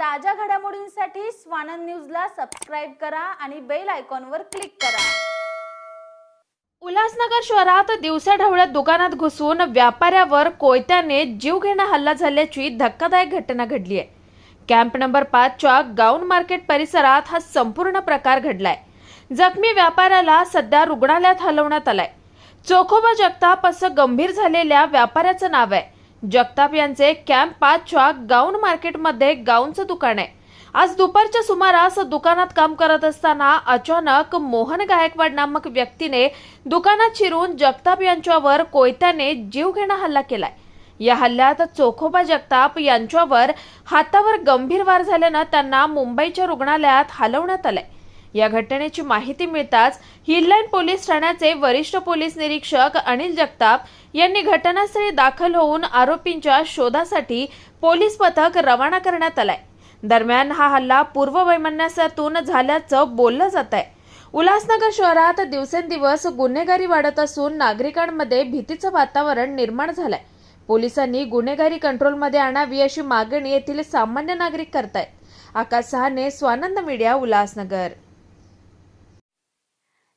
ताज्या घडामोडींसाठी स्वानंद न्यूजला सबस्क्राईब करा आणि बेल आयकॉनवर क्लिक करा. उल्हासनगर शहरात दिवसाढवळ्यात दुकानात घुसून व्यापाऱ्यावर कोयत्याने जीवघेणा हल्ला झाल्याची धक्कादायक घटना घडली आहे. कॅम्प नंबर पाचच्या गाऊन मार्केट परिसरात हा संपूर्ण प्रकार घडलाय. जखमी व्यापाऱ्याला सध्या रुग्णालयात हलवण्यात आलाय. चोखोबा जगताप असं गंभीर झालेल्या व्यापाऱ्याचं नाव आहे. जगताप यांचे कॅम्प पाचच्या गाऊन मार्केटमध्ये गाऊनचं दुकान आहे. आज दुपारच्या सुमारास दुकानात काम करत असताना अचानक मोहन गायकवाड नामक व्यक्तीने दुकानात शिरून जगताप यांच्यावर कोयत्याने जीवघेणा हल्ला केलाय. या हल्ल्यात चोखोबा जगताप यांच्यावर हातावर गंभीर वार झाल्यानं त्यांना मुंबईच्या रुग्णालयात हलवण्यात आलंय. या घटनेची माहिती मिळताच हिललाईन पोलीस ठाण्याचे वरिष्ठ पोलीस निरीक्षक अनिल जगताप यांनी घटनास्थळी दाखल होऊन आरोपींच्या शोधासाठी पोलीस पथक रवाना करण्यात आलाय. दरम्यान हा हल्ला पूर्ववैमनस्यातून झाल्याचं बोललं जात आहे. उल्हासनगर शहरात दिवसेंदिवस गुन्हेगारी वाढत असून नागरिकांमध्ये भीतीचं वातावरण निर्माण झालंय. पोलिसांनी गुन्हेगारी कंट्रोलमध्ये आणावी अशी मागणी येथील सामान्य नागरिक करतायत. आकाश सहाने स्वानंद मीडिया उल्हासनगर.